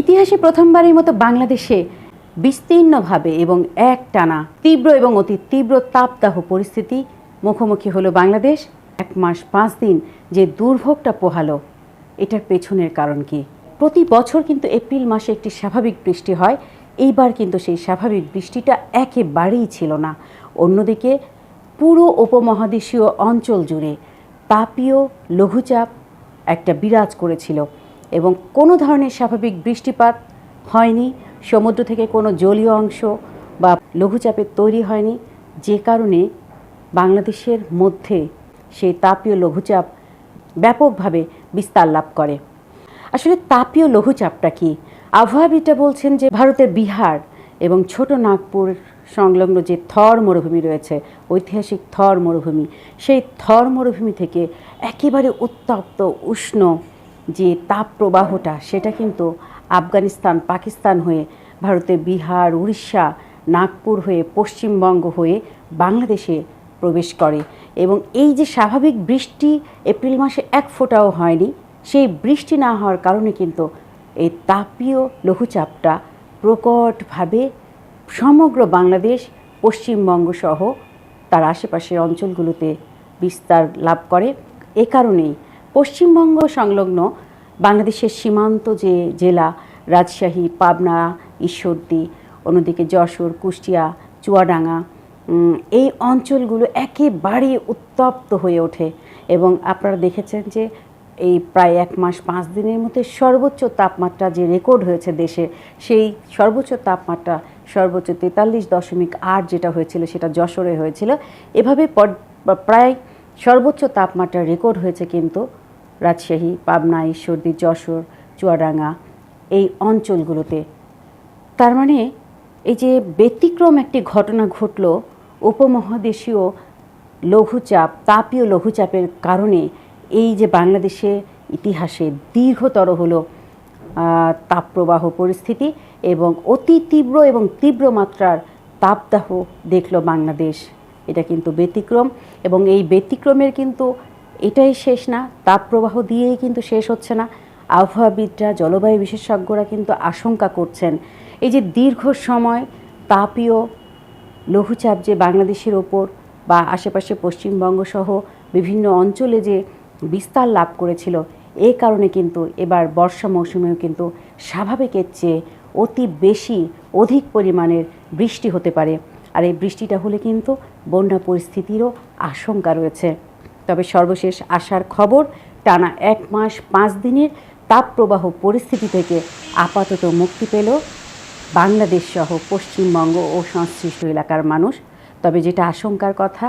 ইতিহাসে প্রথমবারের মতো বাংলাদেশে বিস্তীর্ণভাবে এবং এক টানা তীব্র এবং অতি তীব্র তাপদাহ পরিস্থিতি মুখোমুখি হলো বাংলাদেশ। এক মাস পাঁচ দিন যে দুর্ভোগটা পোহালো, এটার পেছনের কারণ কি? প্রতি বছর কিন্তু এপ্রিল মাসে একটি স্বাভাবিক বৃষ্টি হয়। এইবার কিন্তু সেই স্বাভাবিক বৃষ্টিটা একেবারেই ছিল না। অন্যদিকে পুরো উপমহাদেশীয় অঞ্চল জুড়ে তাপীয় লঘুচাপ একটা বিরাজ করেছিল। এবং কোনো ধরনের স্বাভাবিক বৃষ্টিপাত হয়নি, সমুদ্র থেকে কোনো জলীয় অংশ বা লঘুচাপের তৈরি হয়নি, যে কারণে বাংলাদেশের মধ্যে সেই তাপীয় লঘুচাপ ব্যাপকভাবে বিস্তার লাভ করে। আসলে তাপীয় লঘুচাপটা কি? আবহাওয়াবিদরা বলছেন যে ভারতের বিহার এবং ছোট নাগপুর সংলগ্ন যে থর মরুভূমি রয়েছে, ঐতিহাসিক থর মরুভূমি, সেই থর মরুভূমি থেকে একেবারে উত্তপ্ত, উষ্ণ যে তাপ প্রবাহটা সেটা কিন্তু আফগানিস্তান, পাকিস্তান হয়ে ভারতের বিহার, উড়িষ্যা, নাগপুর হয়ে, পশ্চিমবঙ্গ হয়ে বাংলাদেশে প্রবেশ করে। এবং এই যে স্বাভাবিক বৃষ্টি এপ্রিল মাসে এক ফোঁটাও হয়নি, সেই বৃষ্টি না হওয়ার কারণে কিন্তু এই তাপীয় লঘুচাপটা প্রকটভাবে সমগ্র বাংলাদেশ, পশ্চিমবঙ্গ সহ তার আশেপাশের অঞ্চলগুলোতে বিস্তার লাভ করে। এ কারণেই পশ্চিমবঙ্গ সংলগ্ন বাংলাদেশের সীমান্ত যে জেলা, রাজশাহী, পাবনা, ঈশ্বরদী, অন্যদিকে যশোর, কুষ্টিয়া, চুয়াডাঙ্গা এই অঞ্চলগুলো একেবারে উত্তপ্ত হয়ে ওঠে এবং আপনারা দেখেছেন যে এই প্রায় এক মাস, পাঁচ দিনের মধ্যে সর্বোচ্চ তাপমাত্রা যে রেকর্ড হয়েছে দেশে, সেই সর্বোচ্চ তাপমাত্রা সর্বোচ্চ তেতাল্লিশ দশমিক আট যেটা হয়েছিল, সেটা যশোরে হয়েছিল। এভাবে পর- প্রায় সর্বোচ্চ তাপমাত্রা রেকর্ড হয়েছে কিন্তু রাজশাহী, পাবনা, ঈশ্বরদী, যশোর, চুয়াডাঙ্গা এই অঞ্চলগুলোতে। তার মানে এই যে ব্যতিক্রম একটি ঘটনা ঘটল, উপমহাদেশীয় লঘুচাপ, তাপীয় লঘুচাপের কারণে এই যে বাংলাদেশে ইতিহাসে দীর্ঘতর হলো তাপপ্রবাহ পরিস্থিতি এবং অতি তীব্র এবং তীব্র মাত্রার তাপদাহ দেখল বাংলাদেশ। এটা কিন্তু ব্যতিক্রম এবং এই ব্যতিক্রমের কিন্তু এটাই শেষ না তাপপ্রবাহ দিয়েই কিন্তু শেষ হচ্ছে না। আবহাওয়াবিদরা, জলবায়ু বিশেষজ্ঞরা কিন্তু আশঙ্কা করছেন। এই যে দীর্ঘ সময় তাপীয় লঘুচাপ যে বাংলাদেশের ওপর বা আশেপাশে পশ্চিমবঙ্গ সহ বিভিন্ন অঞ্চলে যে বিস্তার লাভ করেছিল এই কারণে কিন্তু এবার বর্ষা মৌসুমেও কিন্তু স্বাভাবিকের চেয়ে অতি বেশি অধিক পরিমাণের বৃষ্টি হতে পারে। আর এই বৃষ্টিটা হলে কিন্তু বন্যা পরিস্থিতিরও আশঙ্কা রয়েছে। তবে সর্বশেষ আসার খবর, টানা এক মাস পাঁচ দিনের তাপপ্রবাহ পরিস্থিতি থেকে আপাতত মুক্তি পেল বাংলাদেশ সহ পশ্চিমবঙ্গ ও সংশ্লিষ্ট এলাকার মানুষ। তবে যেটা আশঙ্কার কথা,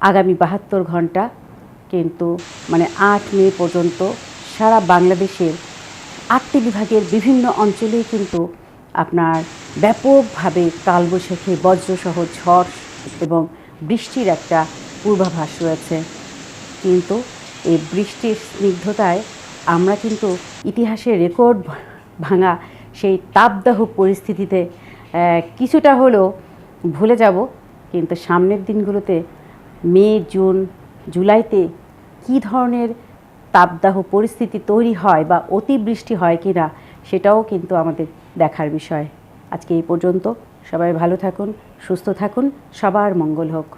আগামী বাহাত্তর ঘণ্টা কিন্তু মানে আট মে পর্যন্ত সারা বাংলাদেশের আটটি বিভাগের বিভিন্ন অঞ্চলেই কিন্তু আপনার ব্যাপকভাবে কালবৈশাখী, বজ্রসহ ঝড় এবং বৃষ্টির একটা পূর্বাভাস রয়েছে। কিন্তু এই বৃষ্টির স্নিগ্ধতায় আমরা কিন্তু ইতিহাসের রেকর্ড ভাঙা সেই তাপদাহ পরিস্থিতিতে কিছুটা হলেও ভুলে যাব। কিন্তু সামনের দিনগুলোতে, মে, জুন, জুলাইতে কী ধরনের তাপদাহ পরিস্থিতি তৈরি হয় বা অতিবৃষ্টি হয় কি না সেটাও কিন্তু আমাদের দেখার বিষয়। আজকে এই পর্যন্ত সবাই ভালো থাকুন, সুস্থ থাকুন, সবার মঙ্গল হোক।